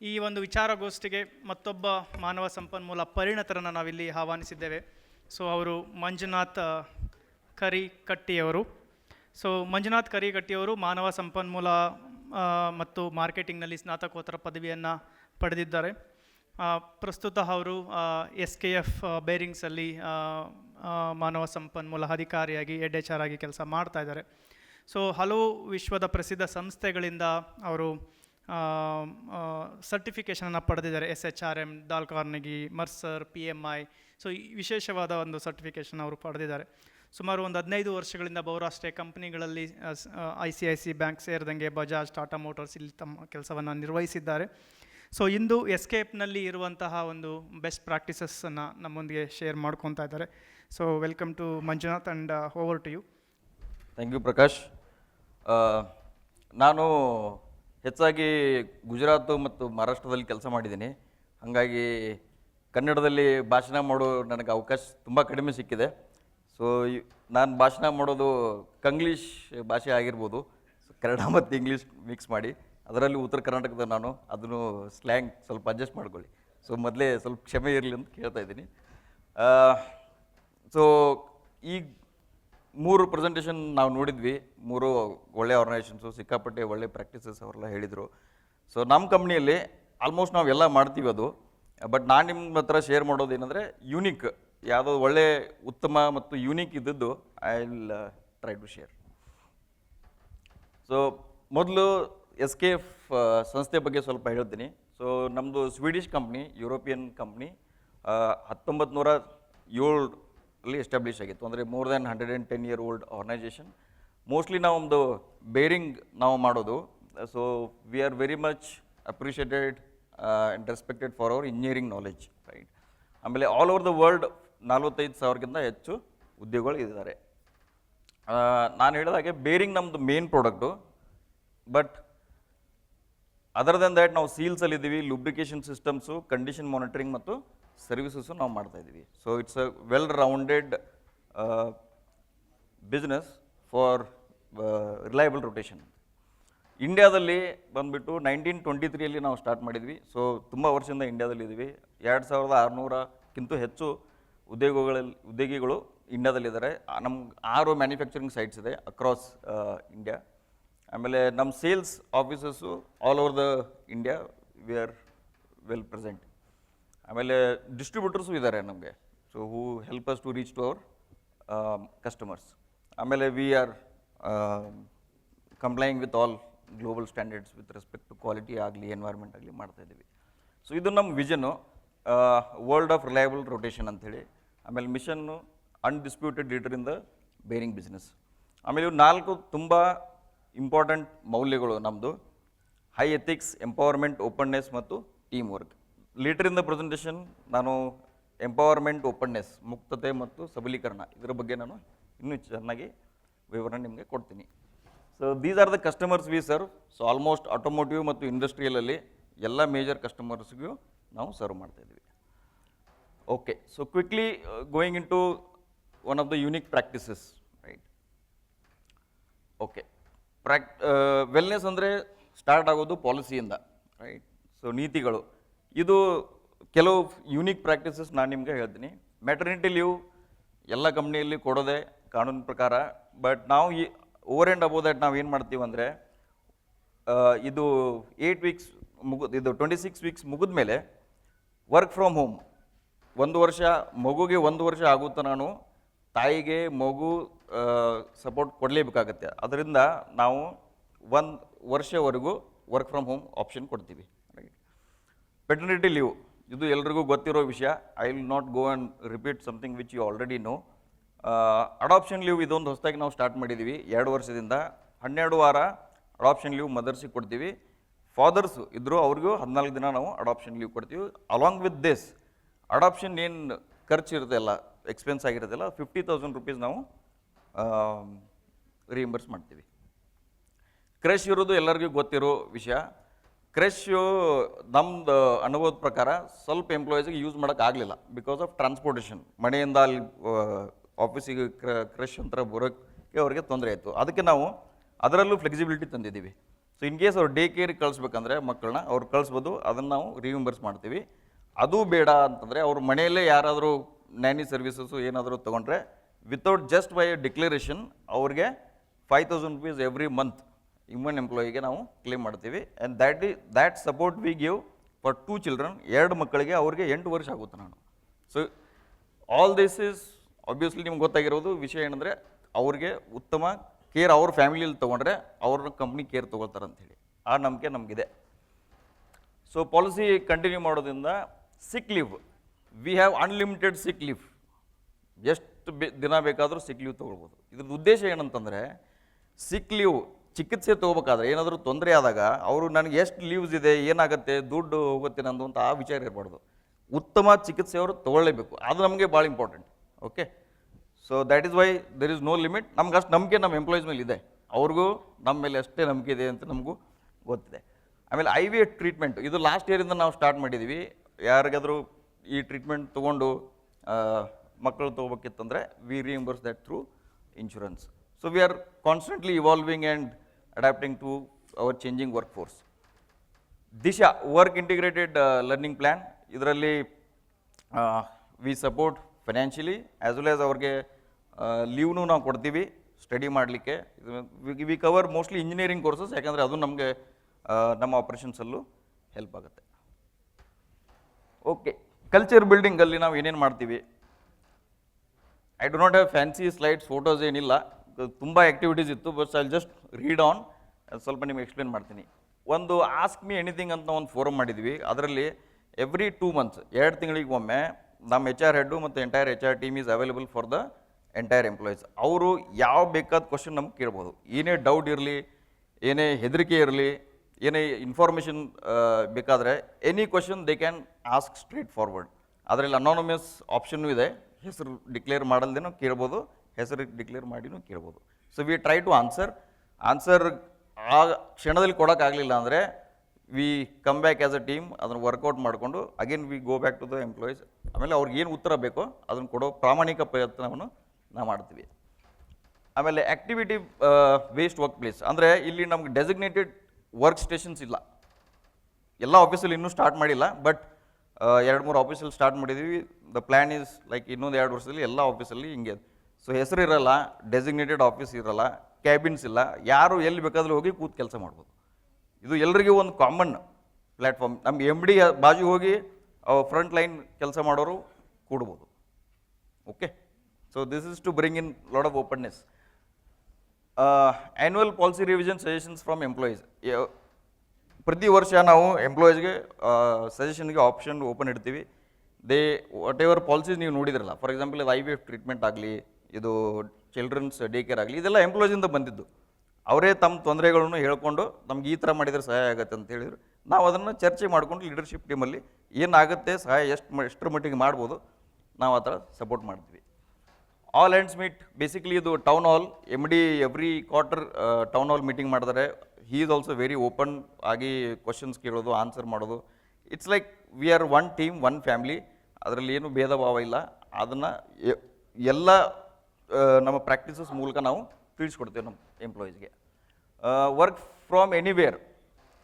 ಈ ಒಂದು ವಿಚಾರಗೋಷ್ಠಿಗೆ ಮತ್ತೊಬ್ಬ ಮಾನವ ಸಂಪನ್ಮೂಲ ಪರಿಣತರನ್ನು ನಾವಿಲ್ಲಿ ಆಹ್ವಾನಿಸಿದ್ದೇವೆ. ಸೊ ಅವರು ಮಂಜುನಾಥ್ ಕರಿ ಕಟ್ಟಿಯವರು. ಸೊ ಮಂಜುನಾಥ್ ಕರಿ ಕಟ್ಟಿಯವರು ಮಾನವ ಸಂಪನ್ಮೂಲ ಮತ್ತು ಮಾರ್ಕೆಟಿಂಗ್ನಲ್ಲಿ ಸ್ನಾತಕೋತ್ತರ ಪದವಿಯನ್ನು ಪಡೆದಿದ್ದಾರೆ. ಪ್ರಸ್ತುತ ಅವರು ಎಸ್ ಕೆ ಎಫ್ ಬೇರಿಂಗ್ಸಲ್ಲಿ ಮಾನವ ಸಂಪನ್ಮೂಲ ಅಧಿಕಾರಿಯಾಗಿ ಎಡ್ ಎಚ್ ಆರ್ ಆಗಿ ಕೆಲಸ ಮಾಡ್ತಾ ಇದ್ದಾರೆ. ಸೊ ಹಲವು ವಿಶ್ವದ ಪ್ರಸಿದ್ಧ ಸಂಸ್ಥೆಗಳಿಂದ ಅವರು ಸರ್ಟಿಫಿಕೇಷನನ್ನು ಪಡೆದಿದ್ದಾರೆ S H R M Dale Carnegie Mercer P M I so ಈ ವಿಶೇಷವಾದ ಒಂದು ಸರ್ಟಿಫಿಕೇಷನ್ ಅವರು ಪಡೆದಿದ್ದಾರೆ. ಸುಮಾರು ಒಂದು ಹದಿನೈದು ವರ್ಷಗಳಿಂದ ಬಹುರಾಷ್ಟ್ರೀಯ ಕಂಪ್ನಿಗಳಲ್ಲಿ I C I C bank ಸೇರಿದಂಗೆ Bajaj Tata motors ಇಲ್ಲಿ ತಮ್ಮ ಕೆಲಸವನ್ನು ನಿರ್ವಹಿಸಿದ್ದಾರೆ. ಸೊ ಇಂದು ಎಸ್ಕೇಪ್ನಲ್ಲಿ ಇರುವಂತಹ ಒಂದು ಬೆಸ್ಟ್ ಪ್ರಾಕ್ಟೀಸಸ್ಸನ್ನು ನಮ್ಮೊಂದಿಗೆ ಶೇರ್ ಮಾಡ್ಕೊತಾ ಇದ್ದಾರೆ. So welcome to Manjunath and over to you thank you Prakash ನಾನು ಹೆಚ್ಚಾಗಿ ಗುಜರಾತು ಮತ್ತು ಮಹಾರಾಷ್ಟ್ರದಲ್ಲಿ ಕೆಲಸ ಮಾಡಿದ್ದೀನಿ. ಹಾಗಾಗಿ ಕನ್ನಡದಲ್ಲಿ ಭಾಷಣ ಮಾಡೋ ನನಗೆ ಅವಕಾಶ ತುಂಬ ಕಡಿಮೆ ಸಿಕ್ಕಿದೆ. ಸೊ ನಾನು ಭಾಷಣ ಮಾಡೋದು ಕಂಗ್ಲೀಷ್ ಭಾಷೆ ಆಗಿರ್ಬೋದು. ಕನ್ನಡ ಮತ್ತು ಇಂಗ್ಲೀಷ್ ಮಿಕ್ಸ್ ಮಾಡಿ. ಅದರಲ್ಲಿ ಉತ್ತರ ಕರ್ನಾಟಕದ ನಾನು, ಅದನ್ನು ಸ್ಲ್ಯಾಂಗ್ ಸ್ವಲ್ಪ ಅಡ್ಜಸ್ಟ್ ಮಾಡ್ಕೊಳ್ಳಿ. ಸೊ ಮೊದಲೇ ಸ್ವಲ್ಪ ಕ್ಷಮೆ ಇರಲಿ ಅಂತ ಕೇಳ್ತಾ ಇದ್ದೀನಿ. ಸೊ ಈಗ ಮೂರು ಪ್ರೆಸೆಂಟೇಷನ್ ನಾವು ನೋಡಿದ್ವಿ. ಮೂರು ಒಳ್ಳೆ ಆರ್ಗನೈಸೇಷನ್ಸು ಸಿಕ್ಕಾಪಟ್ಟೆ ಒಳ್ಳೆ ಪ್ರಾಕ್ಟೀಸಸ್ ಅವರೆಲ್ಲ ಹೇಳಿದರು. ಸೊ ನಮ್ಮ ಕಂಪ್ನಿಯಲ್ಲಿ ಆಲ್ಮೋಸ್ಟ್ ನಾವು ಎಲ್ಲ ಮಾಡ್ತೀವಿ ಅದು. ಬಟ್ ನಾನು ನಿಮ್ಮ ಹತ್ರ ಶೇರ್ ಮಾಡೋದು ಏನಂದರೆ ಯೂನಿಕ್ ಯಾವುದೋ ಒಳ್ಳೆ ಉತ್ತಮ ಮತ್ತು ಯೂನಿಕ್ ಇದ್ದದ್ದು I will try to share so ಮೊದಲು ಎಸ್ ಕೆ ಎಫ್ ಸಂಸ್ಥೆ ಬಗ್ಗೆ ಸ್ವಲ್ಪ ಹೇಳ್ತೀನಿ. ಸೊ ನಮ್ಮದು ಸ್ವೀಡಿಷ್ ಕಂಪ್ನಿ ಯುರೋಪಿಯನ್ ಕಂಪ್ನಿ ಹತ್ತೊಂಬತ್ತು ನೂರ ಏಳರಲ್ಲಿ ಎಸ್ಟಾಬ್ಲಿಷ್ ಆಗಿತ್ತು. ಅಂದರೆ more than hundred and ten year old organisation mostly ನಾವು ಒಂದು ಬೇರಿಂಗ್ ನಾವು ಮಾಡೋದು. So we are very much appreciated and respected for our engineering knowledge right ಆಮೇಲೆ ಆಲ್ ಓವರ್ ದ ವರ್ಲ್ಡ್ ನಲ್ವತ್ತೈದು ಸಾವಿರಕ್ಕಿಂತ ಹೆಚ್ಚು ಉದ್ಯೋಗಗಳು ಇದ್ದಾರೆ. ನಾನು ಹೇಳಿದಾಗೆ ಬೇರಿಂಗ್ ನಮ್ಮದು main product but other than that ನಾವು ಸೀಲ್ಸಲ್ಲಿದ್ದೀವಿ ಲುಬ್ರಿಕೇಶನ್ ಸಿಸ್ಟಮ್ಸು ಕಂಡೀಷನ್ ಮಾನಿಟರಿಂಗ್ ಮತ್ತು ಸರ್ವಿಸಸ್ಸು ನಾವು ಮಾಡ್ತಾ ಇದ್ದೀವಿ. So it's a well rounded business for reliable rotation ಇಂಡಿಯಾದಲ್ಲಿ ಬಂದುಬಿಟ್ಟು ನೈನ್ಟೀನ್ ಟ್ವೆಂಟಿ ತ್ರೀಯಲ್ಲಿ ನಾವು ಸ್ಟಾರ್ಟ್ ಮಾಡಿದ್ವಿ. ಸೊ ತುಂಬ ವರ್ಷದಿಂದ ಇಂಡಿಯಾದಲ್ಲಿ ಇದ್ದೀವಿ ಎರಡು ಸಾವಿರದ ಆರುನೂರಕ್ಕಿಂತ ಹೆಚ್ಚು ಉದ್ಯೋಗಗಳಲ್ಲಿ, ಉದ್ಯೋಗಿಗಳು ಇಂಡಿಯಾದಲ್ಲಿದ್ದಾರೆ ನಮ್ಮ ಆರು ಮ್ಯಾನುಫ್ಯಾಕ್ಚರಿಂಗ್ ಸೈಟ್ಸ್ ಇದೆ ಅಕ್ರಾಸ್ ಇಂಡಿಯಾ ಆಮೇಲೆ ನಮ್ಮ sales offices all over the India we are well present ಆಮೇಲೆ ಡಿಸ್ಟ್ರಿಬ್ಯೂಟರ್ಸು ಇದ್ದಾರೆ ನಮಗೆ. So who help us to reach to our customers ಆಮೇಲೆ we are complying with all global standards with respect to quality ಆಗಲಿ environment ಆಗಲಿ ಮಾಡ್ತಾ ಇದ್ದೀವಿ. So ಇದು ನಮ್ಮ vision world of reliable rotation ಅಂಥೇಳಿ. ಆಮೇಲೆ mission undisputed leader in the bearing business ಆಮೇಲೆ ಇವು ನಾಲ್ಕು ತುಂಬ ಇಂಪಾರ್ಟೆಂಟ್ ಮೌಲ್ಯಗಳು ನಮ್ಮದು ಹೈ ಎಥಿಕ್ಸ್ ಎಂಪವರ್ಮೆಂಟ್ ಓಪನ್ನೆಸ್ ಮತ್ತು team work later in the presentation ನಾನು ಎಂಪವರ್ಮೆಂಟ್ ಓಪನ್ನೆಸ್ ಮುಕ್ತತೆ ಮತ್ತು ಸಬಲೀಕರಣ ಇದರ ಬಗ್ಗೆ ನಾನು ಇನ್ನೂ ಚೆನ್ನಾಗಿ ವಿವರಣೆ ನಿಮಗೆ ಕೊಡ್ತೀನಿ. So these are the customers we serve so almost automotive ಮತ್ತು ಇಂಡಸ್ಟ್ರಿಯಲಲ್ಲಿ ಎಲ್ಲ ಮೇಜರ್ ಕಸ್ಟಮರ್ಸ್ಗೂ ನಾವು ಸರ್ವ್ ಮಾಡ್ತಾ ಇದ್ದೀವಿ. Okay so quickly going into one of the unique practices right okay ಪ್ರಾಕ್ wellness ಅಂದರೆ ಸ್ಟಾರ್ಟ್ ಆಗೋದು ಪಾಲಿಸಿಯಿಂದ ರೈಟ್ ಸೊ ನೀತಿಗಳು. ಇದು ಕೆಲವು ಯೂನಿಕ್ ಪ್ರಾಕ್ಟೀಸಸ್ ನಾನು ನಿಮಗೆ ಹೇಳ್ತೀನಿ. ಮೆಟರ್ನಿಟಿ ಲೀವ್ ಎಲ್ಲ ಕಂಪ್ನಿಯಲ್ಲಿ ಕೊಡೋದೆ ಕಾನೂನು ಪ್ರಕಾರ ಬಟ್ ನಾವು ಈ ಓವರ್ ಆ್ಯಂಡ್ ಅಬೋ ದಟ್ ನಾವು ಏನು ಮಾಡ್ತೀವಿ ಅಂದರೆ ಇದು ಏಯ್ಟ್ ವೀಕ್ಸ್ ಮುಗಿದು ಇದು ಟ್ವೆಂಟಿ ಸಿಕ್ಸ್ ವೀಕ್ಸ್ ಮುಗಿದ ಮೇಲೆ ವರ್ಕ್ ಫ್ರಮ್ ಹೋಮ್ ಒಂದು ವರ್ಷ ಮಗುಗೆ ಒಂದು ವರ್ಷ ಆಗುತ್ತೆ ನಾನು ತಾಯಿಗೆ ಮಗು ಸಪೋರ್ಟ್ ಕೊಡಲೇಬೇಕಾಗತ್ತೆ. ಅದರಿಂದ ನಾವು ಒಂದು ವರ್ಷವರೆಗೂ ವರ್ಕ್ ಫ್ರಮ್ ಹೋಮ್ ಆಪ್ಷನ್ ಕೊಡ್ತೀವಿ. ಪೆಟರ್ನಿಟಿ ಲೀವ್ ಇದು ಎಲ್ರಿಗೂ ಗೊತ್ತಿರೋ ವಿಷಯ. I will not go and repeat something which you already know adoption leave ಇದೊಂದು ಹೊಸದಾಗಿ ನಾವು ಸ್ಟಾರ್ಟ್ ಮಾಡಿದ್ದೀವಿ ಎರಡು ವರ್ಷದಿಂದ. ಹನ್ನೆರಡು ವಾರ ಅಡಾಪ್ಷನ್ ಲೀವ್ ಮದರ್ಸಿಗೆ ಕೊಡ್ತೀವಿ. ಫಾದರ್ಸು ಇದ್ದರು ಅವ್ರಿಗೂ ಹದಿನಾಲ್ಕು ದಿನ ನಾವು ಅಡಾಪ್ಷನ್ ಲೀವ್ ಕೊಡ್ತೀವಿ. ಅಲಾಂಗ್ ವಿತ್ ದಿಸ್ ಅಡಾಪ್ಷನ್ ಏನು ಖರ್ಚು ಇರುತ್ತಲ್ಲ ಎಕ್ಸ್ಪೆನ್ಸ್ ಆಗಿರುತ್ತಲ್ಲ ಫಿಫ್ಟಿ ತೌಸಂಡ್ ರುಪೀಸ್ ನಾವು ರಿಇಂಬರ್ಸ್ ಮಾಡ್ತೀವಿ. ಕ್ರಶ್ ಇರೋದು ಎಲ್ಲರಿಗೂ ಗೊತ್ತಿರೋ ವಿಷಯ. ಕ್ರಶು ನಮ್ದು ಅನುಭವದ ಪ್ರಕಾರ ಸ್ವಲ್ಪ ಎಂಪ್ಲಾಯೀಸಿಗೆ ಯೂಸ್ ಮಾಡೋಕ್ಕಾಗಲಿಲ್ಲ ಬಿಕಾಸ್ ಆಫ್ ಟ್ರಾನ್ಸ್ಪೋರ್ಟೇಷನ್ ಮನೆಯಿಂದ ಅಲ್ಲಿ ಆಫೀಸಿಗೆ ಕ್ರೆಶ್ ಅಂತ ಬರೋಕ್ಕೆ ಅವ್ರಿಗೆ ತೊಂದರೆ ಆಯಿತು. ಅದಕ್ಕೆ ನಾವು ಅದರಲ್ಲೂ ಫ್ಲೆಕ್ಸಿಬಿಲಿಟಿ ತಂದಿದ್ದೀವಿ. ಸೊ ಇನ್ ಕೇಸ್ ಅವ್ರು ಡೇ ಕೇರಿಗೆ ಕಳಿಸ್ಬೇಕಂದ್ರೆ ಮಕ್ಕಳನ್ನ ಅವ್ರು ಕಳಿಸ್ಬೋದು, ಅದನ್ನು ನಾವು ರಿಯೂಂಬರ್ಸ್ ಮಾಡ್ತೀವಿ. ಅದು ಬೇಡ ಅಂತಂದರೆ ಅವ್ರ ಮನೆಯಲ್ಲೇ ಯಾರಾದರೂ ನ್ಯಾನಿ ಸರ್ವಿಸಸ್ಸು ಏನಾದರೂ ತೊಗೊಂಡ್ರೆ ವಿತೌಟ್ ಜಸ್ಟ್ ಬೈ ಡಿಕ್ಲರೇಷನ್ ಅವ್ರಿಗೆ five thousand rupees every month human ಎಂಪ್ಲಾಯಿಗೆ ನಾವು ಕ್ಲೇಮ್ ಮಾಡ್ತೀವಿ. And that uh that support we give for two children ಎರಡು ಮಕ್ಕಳಿಗೆ ಅವ್ರಿಗೆ ಎಂಟು ವರ್ಷ ಆಗುತ್ತೆ ನಾನು. So all this is obviously ನಿಮ್ಗೆ ಗೊತ್ತಾಗಿರೋದು ವಿಷಯ ಏನಂದರೆ, ಅವ್ರಿಗೆ ಉತ್ತಮ ಕೇರ್ ಅವ್ರ ಫ್ಯಾಮಿಲಿಯಲ್ಲಿ ತೊಗೊಂಡ್ರೆ ಅವ್ರ ಕಂಪ್ನಿ ಕೇರ್ ತೊಗೊಳ್ತಾರೆ ಅಂಥೇಳಿ ಆ ನಂಬಿಕೆ ನಮಗಿದೆ. ಸೊ ಪಾಲಿಸಿ ಕಂಟಿನ್ಯೂ ಮಾಡೋದ್ರಿಂದ sick leave we have unlimited sick leave ಎಷ್ಟು ಬೆ, ದಿನ ಬೇಕಾದರೂ ಸಿಕ್ ಲೀವ್ ತೊಗೊಳ್ಬೋದು. ಇದ್ರದ್ದು ಉದ್ದೇಶ ಏನಂತಂದರೆ ಸಿಕ್ ಲೀವ್ ಚಿಕಿತ್ಸೆ ತೊಗೋಬೇಕಾದ್ರೆ ಏನಾದರೂ ತೊಂದರೆ ಆದಾಗ ಅವರು ನನಗೆ ಎಷ್ಟು ಲೀವ್ಸ್ ಇದೆ, ಏನಾಗುತ್ತೆ, ದುಡ್ಡು ಹೋಗುತ್ತೆ ನಂದು ಅಂತ ಆ ವಿಚಾರ ಇರಬಾರ್ದು. ಉತ್ತಮ ಚಿಕಿತ್ಸೆ ಅವರು ತೊಗೊಳ್ಳೇಬೇಕು. ಅದು ನಮಗೆ ಭಾಳ important. Okay? So that is why there is no limit ನಮ್ಗೆ ಅಷ್ಟು ನಂಬಿಕೆ ನಮ್ಮ ಎಂಪ್ಲಾಯೀಸ್ ಮೇಲೆ ಇದೆ. ಅವ್ರಿಗೂ ನಮ್ಮ ಮೇಲೆ ಅಷ್ಟೇ ನಂಬಿಕೆ ಇದೆ ಅಂತ ನಮಗೂ ಗೊತ್ತಿದೆ. ಆಮೇಲೆ ಐ ವಿ ಟ್ರೀಟ್ಮೆಂಟ್ ಇದು ಲಾಸ್ಟ್ ಇಯರಿಂದ ನಾವು ಸ್ಟಾರ್ಟ್ ಮಾಡಿದ್ದೀವಿ ಯಾರಿಗಾದರೂ ಈ ಟ್ರೀಟ್ಮೆಂಟ್ ತೊಗೊಂಡು ಮಕ್ಕಳು ತೊಗೋಬೇಕಿತ್ತಂದರೆ we reimburse that through insurance so we are constantly evolving and to our changing workforce Disha work integrated learning plan ಇದರಲ್ಲಿ we support financially as well as ಅವ್ರಿಗೆ ಲೀವ್ನು ನಾವು ಕೊಡ್ತೀವಿ ಸ್ಟಡಿ ಮಾಡಲಿಕ್ಕೆ we cover mostly engineering courses ಯಾಕಂದರೆ ಅದು ನಮಗೆ ನಮ್ಮ ಆಪ್ರೇಷನ್ಸಲ್ಲೂ ಹೆಲ್ಪ್ ಆಗುತ್ತೆ ಓಕೆ ಕಲ್ಚರ್ ಬಿಲ್ಡಿಂಗಲ್ಲಿ ನಾವು ಏನೇನು ಮಾಡ್ತೀವಿ I do not have fancy slides photos ಏನಿಲ್ಲ ತುಂಬ ಆ್ಯಕ್ಟಿವಿಟೀಸ್ ಇತ್ತು but I just read on ಸ್ವಲ್ಪ ನಿಮ್ಗೆ ಎಕ್ಸ್ಪ್ಲೇನ್ ಮಾಡ್ತೀನಿ. ಒಂದು ಆಸ್ಕ್ ಮಿ ಎನಿಥಿಂಗ್ ಅಂತ ಒಂದು ಫೋರಮ್ ಮಾಡಿದ್ವಿ. ಅದರಲ್ಲಿ ಎವ್ರಿ ಟೂ ಮಂತ್ಸ್ ಎರಡು ತಿಂಗಳಿಗೆ ಒಮ್ಮೆ ನಮ್ಮ ಎಚ್ ಆರ್ ಹೆಡ್ಡು ಮತ್ತು entire H R team is available for the entire employees ಅವರು ಯಾವ ಬೇಕಾದ ಕ್ವಶನ್ ನಮ್ಗೆ ಕೇಳ್ಬೋದು. ಏನೇ ಡೌಟ್ ಇರಲಿ, ಏನೇ ಹೆದರಿಕೆ ಇರಲಿ, ಏನೇ ಇನ್ಫಾರ್ಮೇಷನ್ ಬೇಕಾದರೆ any question they can ask straightforward ಅದರಲ್ಲಿ ಅನಾನಮಸ್ ಆಪ್ಷನ್ನು ಇದೆ. ಹೆಸರು ಡಿಕ್ಲೇರ್ ಮಾಡಲ್ದೇನೋ ಕೇಳ್ಬೋದು. ಹೆಸರು ಡಿಕ್ಲೇರ್ ಮಾಡಿನೂ ಕೇಳ್ಬೋದು. So we try to answer answer ಆ ಕ್ಷಣದಲ್ಲಿ ಕೊಡೋಕ್ಕಾಗಲಿಲ್ಲ ಅಂದರೆ we come back as a team ಅದನ್ನು ವರ್ಕೌಟ್ ಮಾಡಿಕೊಂಡು again we go back to the employees ಆಮೇಲೆ ಅವ್ರಿಗೆ ಏನು ಉತ್ತರ ಬೇಕೋ ಅದನ್ನು ಕೊಡೋ ಪ್ರಾಮಾಣಿಕ ಪ್ರಯತ್ನವನ್ನು ನಾವು ಮಾಡ್ತೀವಿ. ಆಮೇಲೆ ಆ್ಯಕ್ಟಿವಿಟಿ ವೇಸ್ಟ್ ವರ್ಕ್ ಪ್ಲೇಸ್ ಅಂದರೆ ಇಲ್ಲಿ ನಮ್ಗೆ ಡೆಸಿಗ್ನೇಟೆಡ್ ವರ್ಕ್ ಸ್ಟೇಷನ್ಸ್ ಇಲ್ಲ. ಎಲ್ಲ ಆಫೀಸಲ್ಲಿ ಇನ್ನೂ ಸ್ಟಾರ್ಟ್ ಮಾಡಿಲ್ಲ ಬಟ್ ಎರಡು ಮೂರು ಆಫೀಸಲ್ಲಿ ಸ್ಟಾರ್ಟ್ ಮಾಡಿದ್ದೀವಿ ದ ಪ್ಲ್ಯಾನ್ ಈಸ್ ಲೈಕ್ ಇನ್ನೊಂದು ಎರಡು ವರ್ಷದಲ್ಲಿ ಎಲ್ಲ ಆಫೀಸಲ್ಲಿ ಹಿಂಗೆ ಸೊ ಹೆಸರು ಇರಲ್ಲ ಡೆಸಿಗ್ನೇಟೆಡ್ ಆಫೀಸ್ ಇರಲ್ಲ ಕ್ಯಾಬಿನ್ಸ್ ಇಲ್ಲ, ಯಾರು ಎಲ್ಲಿ ಬೇಕಾದರೂ ಹೋಗಿ ಕೂತ್ ಕೆಲಸ ಮಾಡ್ಬೋದು. ಇದು ಎಲ್ರಿಗೂ ಒಂದು ಕಾಮನ್ ಪ್ಲ್ಯಾಟ್ಫಾರ್ಮ್ ನಮ್ಮ ಎಂ ಡಿ ಬಾಜು ಹೋಗಿ ಫ್ರಂಟ್ ಲೈನ್ ಕೆಲಸ ಮಾಡೋರು ಕೂಡ್ಬೋದು. Okay so this is to bring in lot of openness annual policy revision suggestions from employees ಪ್ರತಿ ವರ್ಷ ನಾವು ಎಂಪ್ಲಾಯೀಸ್ಗೆ ಸಜೆಷನ್ಗೆ ಆಪ್ಷನ್ ಓಪನ್ ಇಡ್ತೀವಿ. ದೇ ವಾಟ್ ಎವರ್ ಪಾಲಿಸೀಸ್ ನೀವು ನೋಡಿದ್ರಲ್ಲ ಫಾರ್ ಎಕ್ಸಾಂಪಲ್ ಇದು ಐ ವಿ ಎಫ್ ಟ್ರೀಟ್ಮೆಂಟ್ ಆಗಲಿ ಇದು ಚಿಲ್ಡ್ರನ್ಸ್ ಡೇ ಕೇರ್ ಆಗಲಿ, ಇದೆಲ್ಲ ಎಂಪ್ಲಾಯೀಸಿಂದ ಬಂದಿದ್ದು. ಅವರೇ ತಮ್ಮ ತೊಂದರೆಗಳನ್ನು ಹೇಳ್ಕೊಂಡು ನಮ್ಗೆ ಈ ಥರ ಮಾಡಿದರೆ ಸಹಾಯ ಆಗುತ್ತೆ ಅಂತ ಹೇಳಿದರು. ನಾವು ಅದನ್ನು ಚರ್ಚೆ ಮಾಡಿಕೊಂಡು ಲೀಡರ್ಶಿಪ್ ಟೀಮಲ್ಲಿ ಏನಾಗುತ್ತೆ, ಸಹಾಯ ಎಷ್ಟು ಎಷ್ಟರ ಮಟ್ಟಿಗೆ ಮಾಡ್ಬೋದು, ನಾವು ಆ ಥರ ಸಪೋರ್ಟ್ ಮಾಡ್ತೀವಿ. ಆಲ್ ಹ್ಯಾಂಡ್ಸ್ ಮೀಟ್ ಬೇಸಿಕಲಿ ಇದು town hall M D every quarter town hall meeting ಮಾಡಿದರೆ he is also very open ಆಗಿ ಕ್ವಶನ್ಸ್ ಕೇಳೋದು ಆನ್ಸರ್ ಮಾಡೋದು. It's like we are one team one family ಅದರಲ್ಲಿ ಏನು ಭೇದ ಭಾವ ಇಲ್ಲ. ಅದನ್ನು ಎಲ್ಲ ನಮ್ಮ ಪ್ರಾಕ್ಟೀಸಸ್ ಮೂಲಕ ನಾವು ತಿಳಿಸ್ಕೊಡ್ತೇವೆ ನಮ್ಮ ಎಂಪ್ಲಾಯೀಸ್ಗೆ ವರ್ಕ್ ಫ್ರಾಮ್ ಎನಿವೇರ್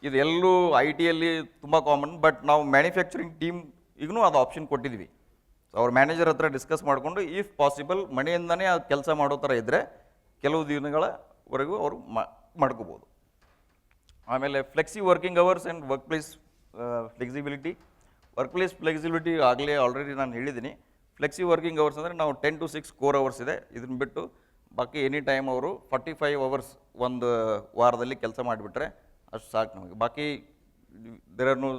ಇದು ಎಲ್ಲೂ ಐ ಟಿಯಲ್ಲಿ ತುಂಬ ಕಾಮನ್ ಬಟ್ ನಾವು ಮ್ಯಾನುಫ್ಯಾಕ್ಚರಿಂಗ್ ಟೀಮ್ ಈಗೂ ಅದು ಆಪ್ಷನ್ ಕೊಟ್ಟಿದ್ವಿ ಸೊ ಅವ್ರ ಮ್ಯಾನೇಜರ್ ಹತ್ರ ಡಿಸ್ಕಸ್ ಮಾಡಿಕೊಂಡು ಇಫ್ ಪಾಸಿಬಲ್ ಮನೆಯಿಂದನೇ ಅದು ಕೆಲಸ ಮಾಡೋ ಥರ ಇದ್ದರೆ ಕೆಲವು ದಿನಗಳವರೆಗೂ ಅವರು ಮಾಡ್ಕೋಬೋದು. ಆಮೇಲೆ flexi working hours and workplace flexibility workplace flexibility ಆಗಲೇ ಆಲ್ರೆಡಿ ನಾನು ಹೇಳಿದ್ದೀನಿ. ಫ್ಲೆಕ್ಸಿ ವರ್ಕಿಂಗ್ ಅವರ್ಸ್ ಅಂದರೆ ನಾವು ten to six core hours ಇದೆ. ಇದನ್ನ ಬಿಟ್ಟು ಬಾಕಿ ಎನಿ ಟೈಮ್ ಅವರು ಫಾರ್ಟಿ ಫೈವ್ ಅವರ್ಸ್ ಒಂದು ವಾರದಲ್ಲಿ ಕೆಲಸ ಮಾಡಿಬಿಟ್ರೆ ಅಷ್ಟು ಸಾಕು ನಮಗೆ. ಬಾಕಿ there are no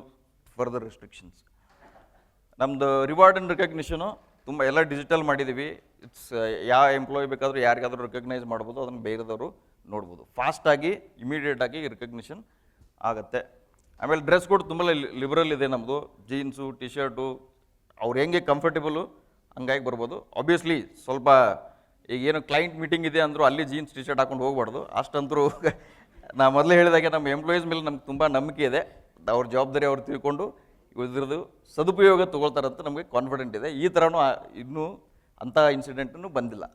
further restrictions ನಮ್ಮದು ರಿವಾರ್ಡ್ ಆ್ಯಂಡ್ ರಿಕಗ್ನಿಷನು ತುಂಬ ಎಲ್ಲ ಡಿಜಿಟಲ್ ಮಾಡಿದ್ದೀವಿ ಇಟ್ಸ್ ಯಾವ ಎಂಪ್ಲಾಯ್ ಬೇಕಾದರೂ ಯಾರಿಗಾದರೂ ರೆಕಗ್ನೈಸ್ ಮಾಡ್ಬೋದು, ಅದನ್ನು ಬೇರೆದವರು ನೋಡ್ಬೋದು. ಫಾಸ್ಟಾಗಿ ಇಮಿಡಿಯೇಟಾಗಿ ರಿಕಗ್ನಿಷನ್ ಆಗುತ್ತೆ. ಆಮೇಲೆ ಡ್ರೆಸ್ ಕೋಡ್ ತುಂಬ ಲಿಬರಲ್ ಇದೆ ನಮ್ಮದು ಜೀನ್ಸು ಟಿ ಶರ್ಟು ಅವ್ರು ಹೆಂಗೆ ಕಂಫರ್ಟೇಬಲು ಹಂಗಾಗಿ ಬರ್ಬೋದು. ಆಬ್ವಿಯಸ್ಲಿ ಸ್ವಲ್ಪ ಈಗ ಏನು ಕ್ಲೈಂಟ್ ಮೀಟಿಂಗ್ ಇದೆ ಅಂದರೂ ಅಲ್ಲಿ ಜೀನ್ಸ್ ಟಿ ಶರ್ಟ್ ಹಾಕೊಂಡು ಹೋಗ್ಬಾರ್ದು. ಅಷ್ಟಂತರೂ ನಾ ಮೊದಲೇ ಹೇಳಿದಾಗೆ ನಮ್ಮ ಎಂಪ್ಲಾಯೀಸ್ ಮೇಲೆ ನಮ್ಗೆ ತುಂಬ ನಂಬಿಕೆ ಇದೆ. ಅವ್ರ ಜವಾಬ್ದಾರಿ ಅವ್ರು ತಿಳ್ಕೊಂಡು ಇದ್ರದ್ದು ಸದುಪಯೋಗ ತೊಗೊಳ್ತಾರಂತ ನಮಗೆ ಕಾನ್ಫಿಡೆಂಟ್ ಇದೆ. ಈ ಥರನೂ ಇನ್ನೂ ಅಂಥ ಇನ್ಸಿಡೆಂಟನ್ನು ಬಂದಿಲ್ಲ.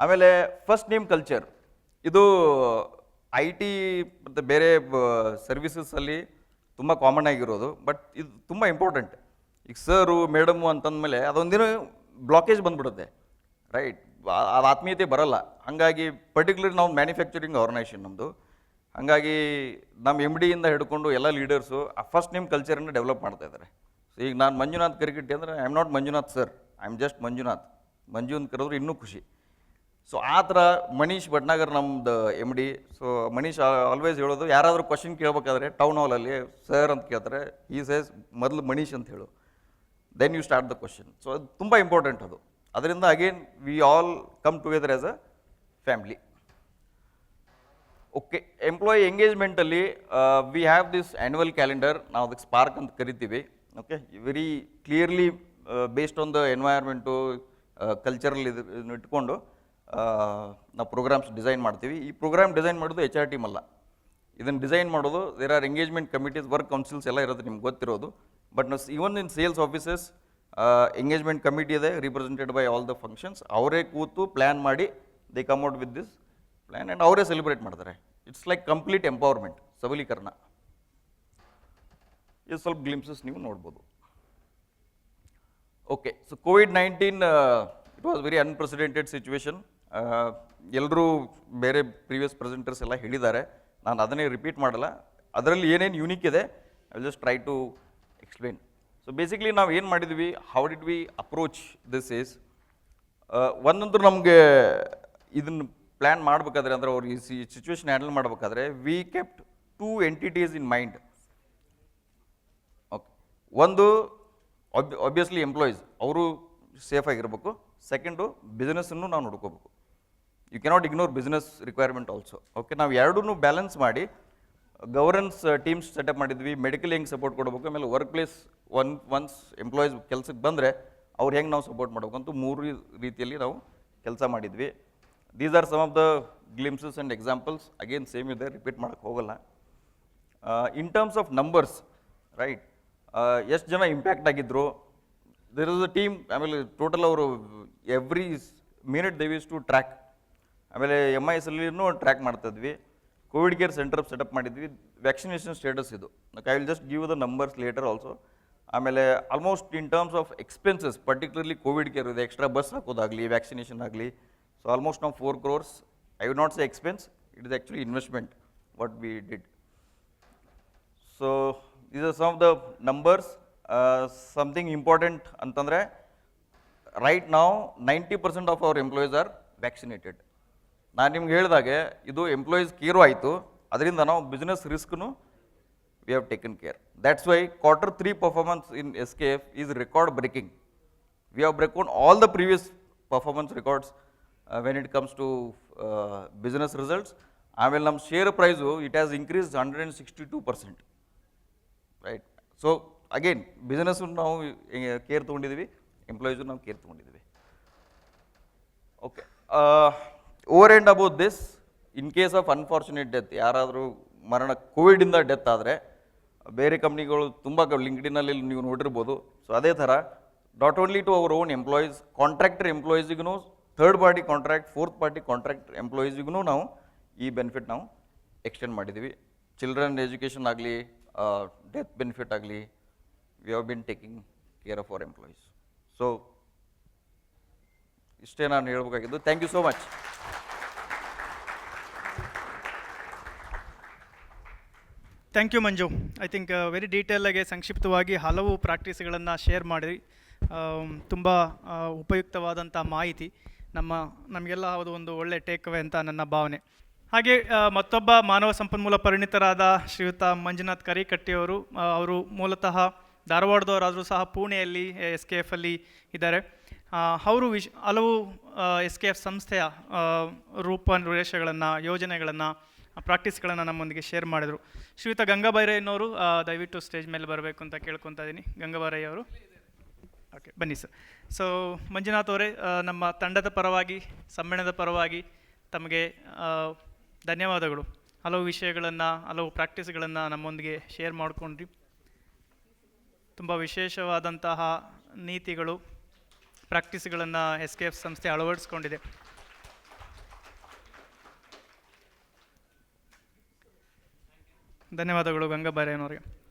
ಆಮೇಲೆ ಫಸ್ಟ್ ನೇಮ್ ಕಲ್ಚರ್ ಇದು ಐ ಟಿ ಮತ್ತು ಬೇರೆ ಸರ್ವಿಸಸಲ್ಲಿ ತುಂಬ ಕಾಮನ್ ಆಗಿರೋದು. ಬಟ್ ಇದು ತುಂಬ ಇಂಪಾರ್ಟೆಂಟ್ ಈಗ ಸರು, ಮೇಡಮು ಅಂತಂದಮೇಲೆ ಅದೊಂದಿನ ಬ್ಲಾಕೇಜ್ ಬಂದ್ಬಿಡುತ್ತೆ. ರೈಟ್ ಅದು ಆತ್ಮೀಯತೆ ಬರಲ್ಲ. ಹಾಗಾಗಿ ಪರ್ಟಿಕ್ಯುಲರ್ ನಾವು ಮ್ಯಾನುಫ್ಯಾಕ್ಚರಿಂಗ್ ಆರ್ಗನೈಸೇಷನ್ ನಮ್ಮದು ಹಾಗಾಗಿ ನಮ್ಮ ಎಂ ಡಿಯಿಂದ ಹಿಡ್ಕೊಂಡು ಎಲ್ಲ ಲೀಡರ್ಸು ಆ ಫಸ್ಟ್ ನಿಮ್ಮ ಕಲ್ಚರನ್ನು ಡೆವಲಪ್ ಮಾಡ್ತಾ ಇದ್ದಾರೆ ಸೊ ಈಗ ನಾನು ಮಂಜುನಾಥ್ ಕರಿಗಿಟ್ಟಿ ಅಂದರೆ I am not Manjunath sir I am just Manjunath. Manju ಅಂತ ಕರೆದ್ರೆ ಇನ್ನೂ ಖುಷಿ. ಸೊ ಆ ಥರ ಮನೀಶ್ ಭಟ್ನಾಗರ್ ನಮ್ದು M D so Manish always ಹೇಳೋದು, ಯಾರಾದರೂ ಕ್ವಶನ್ ಕೇಳಬೇಕಾದ್ರೆ ಟೌನ್ ಹಾಲಲ್ಲಿ ಸರ್ ಅಂತ ಕೇಳ್ತಾರೆ. ಈ ಸೇಸ್ ಮೊದಲು ಮನೀಶ್ ಅಂತ ಹೇಳು. Then you start the question so ಅದು ತುಂಬ ಇಂಪಾರ್ಟೆಂಟ್ ಅದು. ಅದರಿಂದ again we all come together as a family okay employee ಎಂಗೇಜ್ಮೆಂಟಲ್ಲಿ we have this annual calendar ನಾವು ಅದಕ್ಕೆ ಸ್ಪಾರ್ಕ್ ಅಂತ ಕರಿತೀವಿ. Okay very clearly based on the environment cultural ಇದು ಇದನ್ನ ಇಟ್ಕೊಂಡು ಆ, ನಾವು ಪ್ರೋಗ್ರಾಮ್ಸ್ ಡಿಸೈನ್ ಮಾಡ್ತೀವಿ. ಈ ಪ್ರೋಗ್ರಾಮ್ ಡಿಸೈನ್ ಮಾಡೋದು ಎಚ್ ಆರ್ ಟಿ ಅಲ್ಲ. ಇದನ್ನು ಡಿಸೈನ್ ಮಾಡೋದು there are engagement committees work councils ಎಲ್ಲ ಇರೋದು ನಿಮ್ಗೆ ಗೊತ್ತಿರೋದು. But even in sales offices engagement committee ಇದೆ represented by all the functions ಅವರೇ ಕೂತು ಪ್ಲ್ಯಾನ್ ಮಾಡಿ they come out with this plan and ಅವರೇ ಸೆಲೆಬ್ರೇಟ್ ಮಾಡ್ತಾರೆ. ಇಟ್ಸ್ ಲೈಕ್ ಕಂಪ್ಲೀಟ್ ಎಂಪವರ್ಮೆಂಟ್ ಸಬಲೀಕರಣ. ಇದು ಸ್ವಲ್ಪ ಗ್ಲಿಮ್ಸಸ್ ನೀವು ನೋಡ್ಬೋದು. Okay so covid nineteen it was very unprecedented situation ಎಲ್ಲರೂ ಬೇರೆ ಪ್ರೀವಿಯಸ್ ಪ್ರೆಸೆಂಟರ್ಸ್ ಎಲ್ಲ ಹೇಳಿದ್ದಾರೆ. ನಾನು ಅದನ್ನೇ ರಿಪೀಟ್ ಮಾಡಲ್ಲ. ಅದರಲ್ಲಿ ಏನೇನು ಯೂನಿಕ್ ಇದೆ I just try to explain so basically ನಾವು ಏನು ಮಾಡಿದ್ವಿ how did we approach this is ಒಂದಂತೂ ನಮಗೆ ಇದನ್ನು ಪ್ಲ್ಯಾನ್ ಮಾಡಬೇಕಾದ್ರೆ ಅಂದ್ರೆ ಅವ್ರು ಈ ಸಿಚುವೇಶನ್ ಹ್ಯಾಂಡಲ್ ಮಾಡಬೇಕಾದ್ರೆ we kept two entities in mind okay ಒಂದು ಆಬ್ವಿಯಸ್ಲಿ ಎಂಪ್ಲಾಯೀಸ್ ಅವರು ಸೇಫ್ ಆಗಿರಬೇಕು. ಸೆಕೆಂಡು ಬಿಸ್ನೆಸ್ಸನ್ನು ನಾವು ನೋಡ್ಕೋಬೇಕು. You cannot ignore business requirement also okay ನಾವು ಎರಡೂ ಬ್ಯಾಲೆನ್ಸ್ ಮಾಡಿ ಗವರ್ನೆನ್ಸ್ ಟೀಮ್ಸ್ ಸೆಟಪ್ ಮಾಡಿದ್ವಿ. ಮೆಡಿಕಲ್ ಹೆಂಗೆ ಸಪೋರ್ಟ್ ಕೊಡಬೇಕು? ಆಮೇಲೆ work place one once employees ಕೆಲಸಕ್ಕೆ ಬಂದರೆ ಅವ್ರು ಹೆಂಗೆ ನಾವು ಸಪೋರ್ಟ್ ಮಾಡಬೇಕು ಅಂತ ಮೂರು ರೀತಿಯಲ್ಲಿ ನಾವು ಕೆಲಸ ಮಾಡಿದ್ವಿ. These are some of the glimpses and examples again same ಇದೆ. ರಿಪೀಟ್ ಮಾಡೋಕ್ಕೆ ಹೋಗಲ್ಲ. In terms of numbers right ಎಷ್ಟು ಜನ ಇಂಪ್ಯಾಕ್ಟ್ ಆಗಿದ್ರು? ದೇರ್ ಇಸ್ ಅ ಟೀಮ್ ಆಮೇಲೆ ಟೋಟಲ್ ಅವರು every minute they wish to track ಆಮೇಲೆ ಎಂ ಐ ಎಸ್ ಟ್ರ್ಯಾಕ್ ಮಾಡ್ತಿದ್ವಿ ಕೋವಿಡ್ ಕೇರ್ ಸೆಂಟರ್ ಸೆಟಪ್ ಮಾಡಿದ್ವಿ. ವ್ಯಾಕ್ಸಿನೇಷನ್ ಸ್ಟೇಟಸ್ ಇದು. I will just give the numbers later also ಆಮೇಲೆ almost in terms of expenses particularly covid care ಇದೆ. Extra bus ಹಾಕೋದಾಗಲಿ vaccination ಆಗಲಿ so almost ನಾವು four crores I will not say expense it is actually investment what we did so are some of the numbers something important ಅಂತಂದರೆ right ನಾವು ninety percent of our employees are vaccinated ನಾನು ನಿಮ್ಗೆ ಹೇಳಿದಾಗೆ ಇದು employees care ಆಯಿತು. ಅದರಿಂದ ನಾವು business ರಿಸ್ಕ್ನು we have taken care that's why quarter three performance in S K F is record breaking we have break all the previous performance records when it comes to business results ಆಮೇಲೆ ನಮ್ಮ share price it has increase hundred and sixty two percent right so again business ನಾವು care ತೊಗೊಂಡಿದ್ದೀವಿ employees ನಾವು care ತೊಗೊಂಡಿದ್ದೀವಿ okay over and about this in case of unfortunate death ಯಾರಾದರೂ ಮರಣ ಕೋವಿಡಿಂದ death ಆದರೆ, ಬೇರೆ ಕಂಪ್ನಿಗಳು ತುಂಬ ಲಿಂಕ್ಡಿನಲ್ಲಿ ನೀವು ನೋಡಿರ್ಬೋದು. ಸೊ ಅದೇ ಥರ not only to our own employees contractor ಎಂಪ್ಲಾಯೀಸಿಗೂ third party contract fourth party contract ಎಂಪ್ಲಾಯೀಸಿಗೂ ನಾವು ಈ ಬೆನಿಫಿಟ್ ನಾವು ಎಕ್ಸ್ಟೆಂಡ್ ಮಾಡಿದ್ದೀವಿ. ಚಿಲ್ಡ್ರನ್ ಎಜುಕೇಷನ್ ಆಗಲಿ ಡೆತ್ ಬೆನಿಫಿಟ್ ಆಗಲಿ we have been taking care of our employees so ಇಷ್ಟೇ ನಾನು ಹೇಳ್ಬೇಕಾಗಿದ್ದು. Thank you so much thank you Manju I think very ಡೀಟೇಲಾಗಿ ಸಂಕ್ಷಿಪ್ತವಾಗಿ ಹಲವು ಪ್ರಾಕ್ಟೀಸ್ಗಳನ್ನು ಶೇರ್ ಮಾಡಿ ತುಂಬ ಉಪಯುಕ್ತವಾದಂಥ ಮಾಹಿತಿ ನಮ್ಮ ನಮಗೆಲ್ಲ ಅದು ಒಂದು ಒಳ್ಳೆ ಟೇಕ್ ಅವೇ ಅಂತ ನನ್ನ ಭಾವನೆ. ಹಾಗೆ ಮತ್ತೊಬ್ಬ ಮಾನವ ಸಂಪನ್ಮೂಲ ಪರಿಣಿತರಾದ ಶ್ರೀಯುತ ಮಂಜುನಾಥ್ ಕರಿಕಟ್ಟಿಯವರು ಆ, ಅವರು ಮೂಲತಃ ಧಾರವಾಡದವರಾದರೂ ಸಹ ಪುಣೆಯಲ್ಲಿ ಎಸ್ ಕೆ ಎಫಲ್ಲಿ ಇದ್ದಾರೆ. ಅವರು ವಿಶ್ ಹಲವು ಎಸ್ ಕೆ ಎಫ್ ಸಂಸ್ಥೆಯ ರೂಪ ನಿರ್ದೇಶಗಳನ್ನು ಯೋಜನೆಗಳನ್ನು ಪ್ರಾಕ್ಟೀಸ್ಗಳನ್ನು ನಮ್ಮೊಂದಿಗೆ ಶೇರ್ ಮಾಡಿದರು. ಶ್ರೀಯುತ ಗಂಗಾಬೈರಯ್ಯನವರು ದಯವಿಟ್ಟು ಸ್ಟೇಜ್ ಮೇಲೆ ಬರಬೇಕು ಅಂತ ಕೇಳ್ಕೊತಾ ಇದ್ದೀನಿ ಗಂಗಾಭೈರಯ್ಯ ಅವರು. ಓಕೆ, ಬನ್ನಿ ಸರ್. ಸೊ ಮಂಜುನಾಥ್ ಅವರೇ ನಮ್ಮ ತಂಡದ ಪರವಾಗಿ, ಸಮ್ಮೇಳನದ ಪರವಾಗಿ ತಮಗೆ ಧನ್ಯವಾದಗಳು. ಹಲವು ವಿಷಯಗಳನ್ನು, ಹಲವು ಪ್ರಾಕ್ಟೀಸ್ಗಳನ್ನು ನಮ್ಮೊಂದಿಗೆ ಶೇರ್ ಮಾಡಿಕೊಂಡ್ರಿ. ತುಂಬ ವಿಶೇಷವಾದಂತಹ ನೀತಿಗಳು, ಪ್ರಾಕ್ಟೀಸ್ಗಳನ್ನು ಎಸ್ ಕೆ ಎಫ್ ಸಂಸ್ಥೆ ಅಳವಡಿಸ್ಕೊಂಡಿದೆ. ಧನ್ಯವಾದಗಳು ಗಂಗಾಬಾರೇನವರಿಗೆ